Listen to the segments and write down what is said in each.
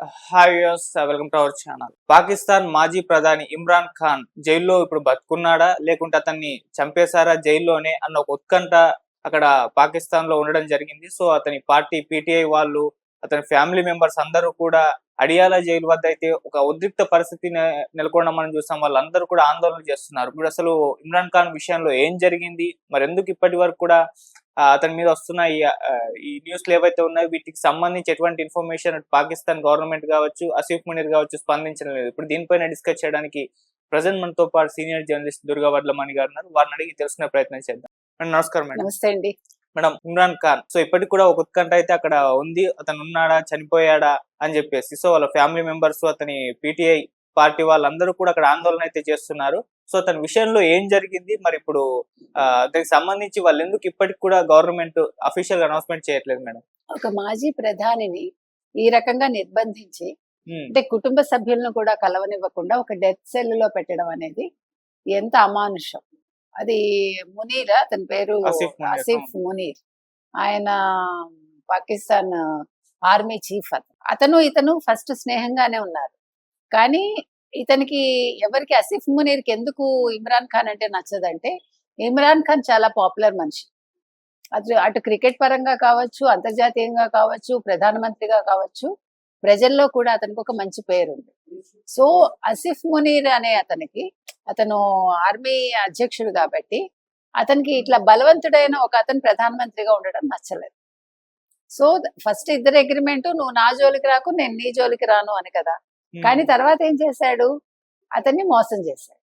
Hi welcome to our channel Pakistan మాజీ ప్రధాని ఇమ్రాన్ ఖాన్ జైల్లో ఇప్పుడు బతుకున్నాడా? లేకుంటే అతన్ని చంపేశారా జైల్లోనే? అన్న ఒక ఉత్కంఠ అక్కడ పాకిస్తాన్లో ఉండడం జరిగింది. సో అతని పార్టీ పీటీఐ వాళ్ళు అతని ఫ్యామిలీ మెంబర్స్ అందరూ కూడా అడియాల జైలు వద్ద అయితే ఒక ఉద్రిక్త పరిస్థితి నె- నెలకొనడం మనం చూసాం. వాళ్ళందరూ కూడా ఆందోళన చేస్తున్నారు. ఇప్పుడు అసలు ఇమ్రాన్ ఖాన్ విషయంలో ఏం జరిగింది? మరి ఎందుకు ఇప్పటి వరకు కూడా అతని మీద వస్తున్న ఈ న్యూస్లు ఏవైతే ఉన్నాయో వీటికి సంబంధించి ఎటువంటి ఇన్ఫర్మేషన్ పాకిస్తాన్ గవర్నమెంట్ కావచ్చు అసీఫ్ మునీర్ కావచ్చు స్పందించడం లేదు. ఇప్పుడు దీనిపైన డిస్కస్ చేయడానికి ప్రజెంట్ మనతో పాటు సీనియర్ జర్నలిస్ట్ దుర్గా వడ్లమణి గారు ఉన్నారు. వారిని అడిగి తెలుసుకునే ప్రయత్నం చేద్దాం. నమస్కారం మేడం. నమస్తే అండి. మేడం ఇమ్రాన్ ఖాన్. సో ఇప్పటికి కూడా ఒక ఉత్కంఠ అయితే అక్కడ ఉంది. అతను ఉన్నాడా చనిపోయాడా అని చెప్పేసి. సో వాళ్ళ ఫ్యామిలీ మెంబర్స్ అతని పీటీఐ పార్టీ వాళ్ళందరూ కూడా అక్కడ ఆందోళన అయితే చేస్తున్నారు. సో అతని విషయంలో ఏం జరిగింది? మరి ఇప్పుడు దానికి సంబంధించి వాళ్ళు ఎందుకు ఇప్పటికి కూడా గవర్నమెంట్ అఫీషియల్ అనౌన్స్మెంట్ చేయట్లేదు మేడం? ఒక మాజీ ప్రధానిని ఈ రకంగా నిర్బంధించి అంటే కుటుంబ సభ్యులను కూడా కలవనివ్వకుండా ఒక డెత్ సెల్లో పెట్టడం అనేది ఎంత అమానుషం. అది మునీర్ అతని పేరు ఆసిఫ్ మునీర్, ఆయన పాకిస్తాన్ ఆర్మీ చీఫ్ అతను. అతను ఇతను ఫస్ట్ స్నేహంగానే ఉన్నారు. కానీ ఇతనికి ఎవరికి అసిఫ్ మునీర్కి ఎందుకు ఇమ్రాన్ ఖాన్ అంటే నచ్చదంటే ఇమ్రాన్ ఖాన్ చాలా పాపులర్ మనిషి. అటు అటు క్రికెట్ పరంగా కావచ్చు అంతర్జాతీయంగా కావచ్చు ప్రధానమంత్రిగా కావచ్చు ప్రజల్లో కూడా అతనికి ఒక మంచి పేరు ఉంది సో అసిఫ్ మునీర్ అనే అతనికి అతను ఆర్మీ అధ్యక్షుడు కాబట్టి అతనికి ఇట్లా బలవంతుడైన ఒక అతను ప్రధానమంత్రిగా ఉండడం నచ్చలేదు. సో ఫస్ట్ ఇద్దరు అగ్రిమెంట్ నువ్వు నా జోలికి రాకు నేను నీ జోలికి రాను అని కదా. కానీ తర్వాత ఏం చేశాడు? అతన్ని మోసం చేశాడు.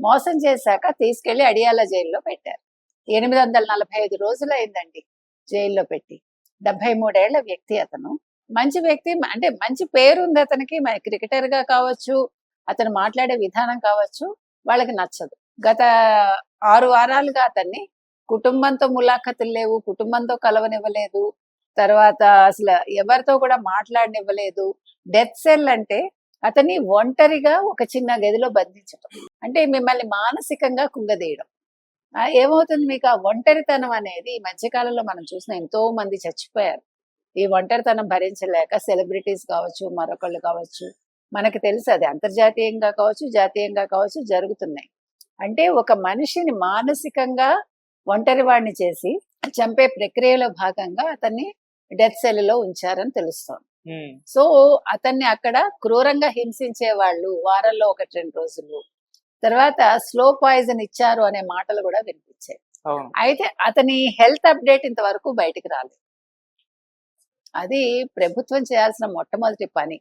మోసం చేశాక తీసుకెళ్ళి అడియాల జైల్లో పెట్టారు. ఎనిమిది వందల నలభై ఐదు రోజులు అయిందండి జైల్లో పెట్టి. డెబ్బై మూడేళ్ళ వ్యక్తి అతను. మంచి వ్యక్తి అంటే మంచి పేరు ఉంది అతనికి. మరి క్రికెటర్గా కావచ్చు అతను మాట్లాడే విధానం కావచ్చు వాళ్ళకి నచ్చదు. గత ఆరు వారాలుగా అతన్ని కుటుంబంతో ములాఖతులు లేవు కుటుంబంతో కలవనివ్వలేదు తర్వాత అసలు ఎవరితో కూడా మాట్లాడనివ్వలేదు. డెత్ సెల్ అంటే అతన్ని ఒంటరిగా ఒక చిన్న గదిలో బంధించడం అంటే మిమ్మల్ని మానసికంగా కుంగదీయడం. ఏమవుతుంది మీకు? ఆ ఒంటరితనం అనేది ఈ మధ్యకాలంలో మనం చూసిన ఎంతో మంది చచ్చిపోయారు. ఈ ఒంటరితనం భరించలేక సెలబ్రిటీస్ కావచ్చు మరొకళ్ళు కావచ్చు మనకు తెలుసు అది అంతర్జాతీయంగా కావచ్చు జాతీయంగా కావచ్చు జరుగుతున్నాయి. అంటే ఒక మనిషిని మానసికంగా ఒంటరి వాడిని చేసి చంపే ప్రక్రియలో భాగంగా అతన్ని డెత్ సెల్లో ఉంచారని తెలుస్తోంది సో అతన్ని అక్కడ క్రూరంగా హింసించే వాళ్ళు వారంలో ఒకటి రెండు రోజులు. తర్వాత స్లో పాయిజన్ ఇచ్చారు అనే మాటలు కూడా వినిపించాయి. అయితే అతని హెల్త్ అప్డేట్ ఇంతవరకు బయటికి రాలేదు. అది ప్రభుత్వం చేయాల్సిన మొట్టమొదటి పని.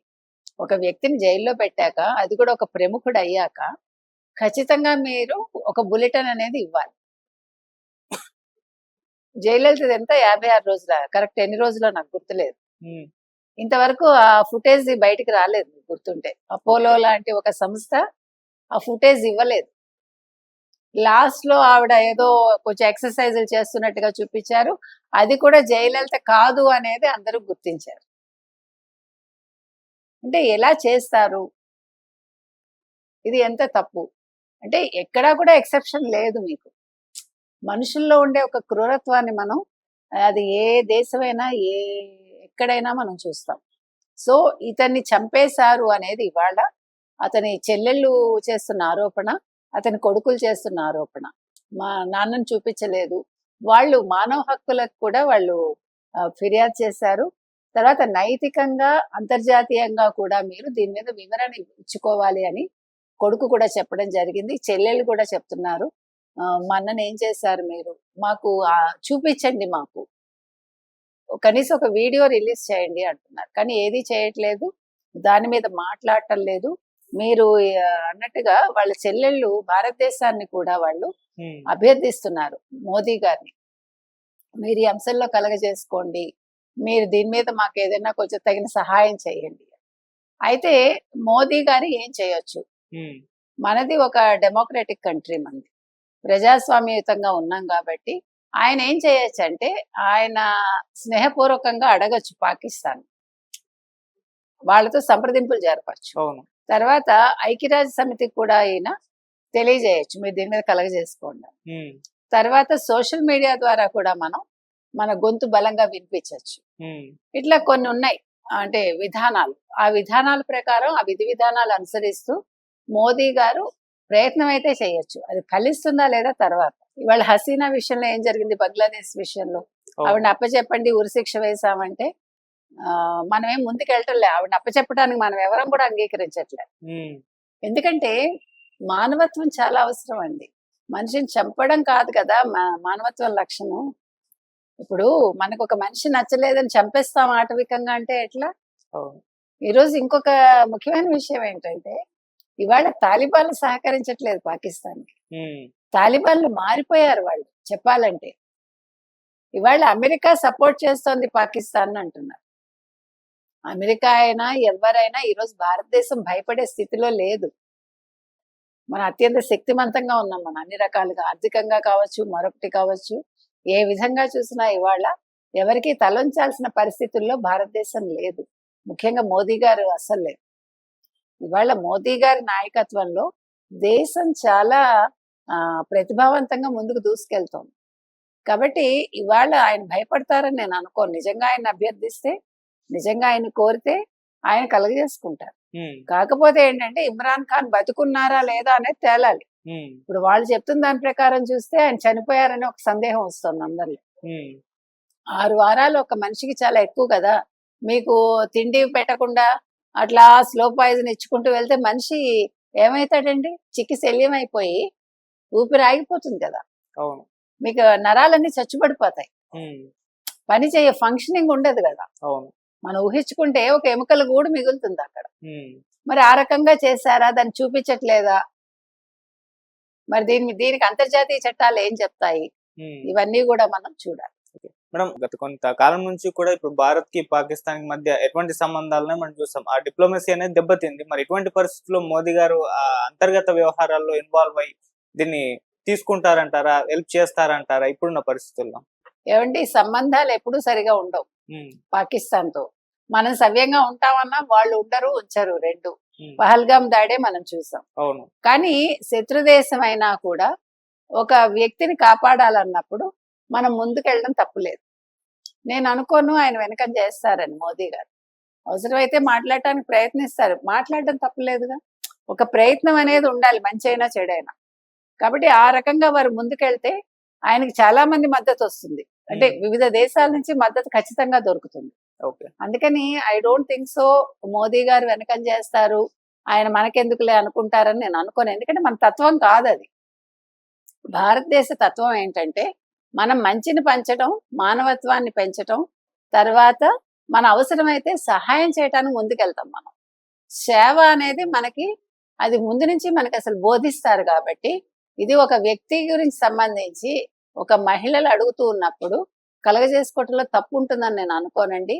ఒక వ్యక్తిని జైల్లో పెట్టాక అది కూడా ఒక ప్రముఖుడు అయ్యాక ఖచ్చితంగా మీరు ఒక బులెటిన్ అనేది ఇవ్వాలి. జైలు ఎంత యాభై ఆరు రోజుల? కరెక్ట్. ఎన్ని రోజులో? నాకు గుర్తులేదు. ఇంతవరకు ఆ ఫుటేజ్ బయటికి రాలేదు గుర్తుంటే. అపోలో లాంటి ఒక సంస్థ ఆ ఫుటేజ్ ఇవ్వలేదు. లాస్ట్లో ఆవిడ ఏదో కొంచెం ఎక్సర్సైజులు చేస్తున్నట్టుగా చూపించారు. అది కూడా జయలలిత కాదు అనేది అందరూ గుర్తించారు. అంటే ఎలా చేస్తారు? ఇది ఎంత తప్పు? అంటే ఎక్కడా కూడా ఎక్సెప్షన్ లేదు మీకు. మనుషుల్లో ఉండే ఒక క్రూరత్వాన్ని మనం అది ఏ దేశమైనా ఏ ఎక్కడైనా మనం చూస్తాం. సో ఇతన్ని చంపేశారు అనేది ఇవాళ అతని చెల్లెళ్ళు చేస్తున్న ఆరోపణ అతని కొడుకులు చేస్తున్న ఆరోపణ. మా నాన్నను చూపించలేదు. వాళ్ళు మానవ హక్కులకు కూడా వాళ్ళు ఫిర్యాదు చేశారు. తర్వాత నైతికంగా అంతర్జాతీయంగా కూడా మీరు దీని మీద వివరణ ఇచ్చుకోవాలి అని కొడుకు కూడా చెప్పడం జరిగింది. చెల్లెలు కూడా చెప్తున్నారు. మా అన్నని ఏం చేశారు మీరు? మాకు చూపించండి మాకు. కనీసం ఒక వీడియో రిలీజ్ చేయండి అంటున్నారు. కానీ ఏది చేయట్లేదు దాని మీద మాట్లాడటం లేదు. మీరు అన్నట్టుగా వాళ్ళ చెల్లెళ్ళు భారతదేశాన్ని కూడా వాళ్ళు అభ్యర్థిస్తున్నారు మోదీ గారిని. మీరు ఈ అంశంలో కలగజేసుకోండి. మీరు దీని మీద మాకు ఏదైనా కొంచెం తగిన సహాయం చేయండి. అయితే మోదీ గారు ఏం చేయొచ్చు? మనది ఒక డెమోక్రటిక్ కంట్రీ మనది. ప్రజాస్వామ్యయుతంగా ఉన్నాం కాబట్టి ఆయన ఏం చేయొచ్చు అంటే ఆయన స్నేహపూర్వకంగా అడగచ్చు పాకిస్తాన్. వాళ్ళతో సంప్రదింపులు జరపచ్చు. అవును. తర్వాత ఐక్యరాజ్య సమితికి కూడా ఆయన తెలియజేయచ్చు. మీరు దీని మీద కలగజేసుకోండి. తర్వాత సోషల్ మీడియా ద్వారా కూడా మనం మన గొంతు బలంగా వినిపించవచ్చు ఇట్లా కొన్ని ఉన్నాయి. అంటే విధానాలు. ఆ విధానాల ప్రకారం ఆ విధి విధానాలు అనుసరిస్తూ మోదీ గారు ప్రయత్నం అయితే చేయొచ్చు. అది ఫలిస్తుందా లేదా తర్వాత. ఇవాళ హసీనా విషయంలో ఏం జరిగింది? బంగ్లాదేశ్ విషయంలో. ఆవిడని అప్పచెప్పండి ఉరిశిక్ష వేసామంటే ఆ, మనమేం ముందుకెళ్ళటంలే ఆవిడని అప్పచెప్పడానికి మనం ఎవరం కూడా అంగీకరించట్లే. ఎందుకంటే మానవత్వం చాలా అవసరం అండి. మనిషిని చంపడం కాదు కదా మా- మానవత్వం లక్షణం. ఇప్పుడు మనకు ఒక మనిషి నచ్చలేదని చంపేస్తాం ఆటవికంగా అంటే ఎట్లా? ఈరోజు ఇంకొక ముఖ్యమైన విషయం ఏంటంటే ఇవాళ తాలిబాన్లు సహకరించట్లేదు పాకిస్తాన్కి. తాలిబాన్లు మారిపోయారు వాళ్ళు చెప్పాలంటే. ఇవాళ అమెరికా సపోర్ట్ చేస్తోంది పాకిస్తాన్ అంటున్నారు. అమెరికా అయినా ఎవరైనా ఈరోజు భారతదేశం భయపడే స్థితిలో లేదు. మన అత్యంత శక్తివంతంగా ఉన్నాం మనం అన్ని రకాలుగా ఆర్థికంగా కావచ్చు మరొకటి కావచ్చు ఏ విధంగా చూసినా ఇవాళ ఎవరికి తలంచాల్సిన పరిస్థితుల్లో భారతదేశం లేదు. ముఖ్యంగా మోదీ గారు అసలు లేదు ఇవాళ మోదీ గారి నాయకత్వంలో దేశం చాలా ఆ, ప్రతిభావంతంగా ముందుకు దూసుకెళ్తోంది. కాబట్టి ఇవాళ ఆయన భయపడతారని నేను అనుకోను. నిజంగా ఆయన అభ్యర్థిస్తే నిజంగా ఆయన కోరితే ఆయన కలగజేసుకుంటారు. కాకపోతే ఏంటంటే ఇమ్రాన్ ఖాన్ బతుకున్నారా లేదా అనేది తేలాలి. ఇప్పుడు వాళ్ళు చెప్తున్న దాని ప్రకారం చూస్తే ఆయన చనిపోయారని ఒక సందేహం వస్తుంది అందరిలో. ఆరు వారాలు ఒక మనిషికి చాలా ఎక్కువ కదా. మీకు తిండి పెట్టకుండా అట్లా స్లో పాయిజన్ ఇచ్చుకుంటూ వెళ్తే మనిషి ఏమవుతాడండి చిక్కి శల్యం అయిపోయి ఊపిరి ఆగిపోతుంది కదా. అవును. మీకు నరాలన్నీ చచ్చుబడిపోతాయి. పని చేయ ఫంక్షనింగ్ ఉండదు కదా. అవును. మనం ఊహించుకుంటే ఒక ఎముకల గూడు మిగులుతుంది అక్కడ. మరి ఆ రకంగా చేశారా? దాన్ని చూపించట్లేదా? మరి దీని దీనికి అంతర్జాతీయ చట్టాలు ఏం చెప్తాయి. ఇవన్నీ కూడా మనం చూడాలి. మేడం గత కొంతకాలం నుంచి కూడా ఇప్పుడు భారత్కి పాకిస్తాన్కి మధ్య ఎటువంటి సంబంధాలనే మనం చూస్తాం. ఆ డిప్లొమసీ అనేది దెబ్బతింది. మరి ఇటువంటి పరిస్థితుల్లో మోదీ గారు ఆ అంతర్గత వ్యవహారాల్లో ఇన్వాల్వ్ అయ్యి దీన్ని తీసుకుంటారంటారా? హెల్ప్ చేస్తారంటారా? ఇప్పుడున్న పరిస్థితుల్లో? ఏమంటే ఈ సంబంధాలు ఎప్పుడూ సరిగా ఉండవు. పాకిస్తాన్తో మనం సవ్యంగా ఉంటామన్నా వాళ్ళు ఉండరు ఉంచరు రెండు. పహల్గాం దాడే మనం చూసాం. అవును. కానీ శత్రుదేశం అయినా కూడా ఒక వ్యక్తిని కాపాడాలన్నప్పుడు మనం ముందుకెళ్ళడం తప్పులేదు నేను అనుకోను ఆయన వెనకం చేస్తారని మోదీ గారు. అవసరమైతే మాట్లాడటానికి ప్రయత్నిస్తారు. మాట్లాడడం తప్పులేదుగా. ఒక ప్రయత్నం అనేది ఉండాలి మంచి అయినా చెడైనా. కాబట్టి ఆ రకంగా వారు ముందుకెళ్తే ఆయనకి చాలా మంది మద్దతు వస్తుంది. అంటే. వివిధ దేశాల నుంచి మద్దతు ఖచ్చితంగా దొరుకుతుంది. అందుకని I don't think so Modi garu వెనకం చేస్తారు. ఆయన మనకెందుకులే అనుకుంటారని నేను అనుకోను. ఎందుకంటే మన తత్వం కాదు అది భారతదేశ తత్వం ఏంటంటే మనం మంచిని పంచడం మానవత్వాన్ని పెంచడం తర్వాత మన అవసరమైతే సహాయం చేయటానికి ముందుకెళ్తాం మనం. సేవ అనేది మనకి అది ముందు నుంచి మనకి అసలు బోధిస్తారు కాబట్టి ఇది ఒక వ్యక్తి గురించి సంబంధించి ఒక మహిళలు అడుగుతూ ఉన్నప్పుడు కలగజేసుకోవటంలో తప్పు ఉంటుందని నేను అనుకోనండి.